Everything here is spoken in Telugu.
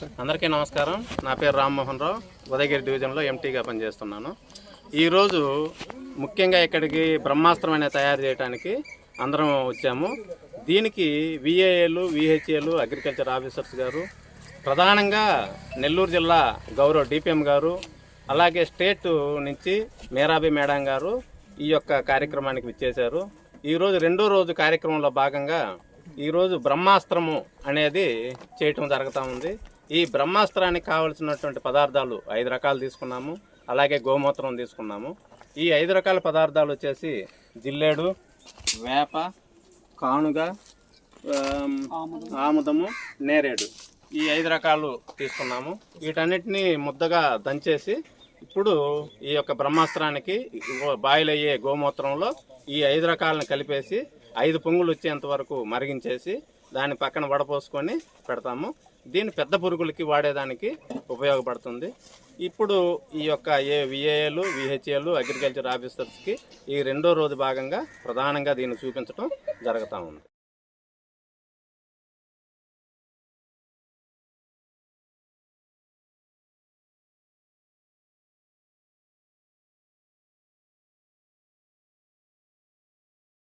అందరికీ నమస్కారం. నా పేరు రామ్మోహన్ రావు. ఉదయగిరి డివిజన్లో ఎంటీగా పనిచేస్తున్నాను. ఈరోజు ముఖ్యంగా ఇక్కడికి బ్రహ్మాస్త్రం అనేది తయారు చేయడానికి అందరం వచ్చాము. దీనికి విఏఏలు విహెచ్ఏలు అగ్రికల్చర్ ఆఫీసర్స్ గారు ప్రధానంగా నెల్లూరు జిల్లా గౌరవ డిపిఎం గారు అలాగే స్టేట్ నుంచి మేరాబి మేడం గారు ఈ యొక్క కార్యక్రమానికి విచ్చేశారు. ఈరోజు రెండో రోజు కార్యక్రమంలో భాగంగా ఈరోజు బ్రహ్మాస్త్రము అనేది చేయటం జరుగుతూ ఉంది. ఈ బ్రహ్మాస్త్రానికి కావలసినటువంటి పదార్థాలు ఐదు రకాలు తీసుకున్నాము. అలాగే గోమూత్రం తీసుకున్నాము. ఈ ఐదు రకాల పదార్థాలు వచ్చేసి జిల్లేడు వేప కానుగ ఆముదము నేరేడు. ఈ ఐదు రకాలు తీసుకున్నాము. వీటన్నిటిని ముద్దగా దంచేసి ఇప్పుడు ఈ యొక్క బ్రహ్మాస్త్రానికి బాయిల్ అయ్యే గోమూత్రంలో ఈ ఐదు రకాలను కలిపేసి ఐదు పొంగులు వచ్చేంత వరకు మరిగించేసి దాని పక్కన వడపోసుకొని పెడతాము. దీన్ని పెద్ద పురుగులకి వాడేదానికి ఉపయోగపడుతుంది. ఇప్పుడు ఈ యొక్క ఏ విఏఏలు విహెచ్ఏలు అగ్రికల్చర్ ఆఫీసర్స్కి ఈ రెండో రోజు భాగంగా ప్రధానంగా దీన్ని చూపించడం జరుగుతూ ఉంది.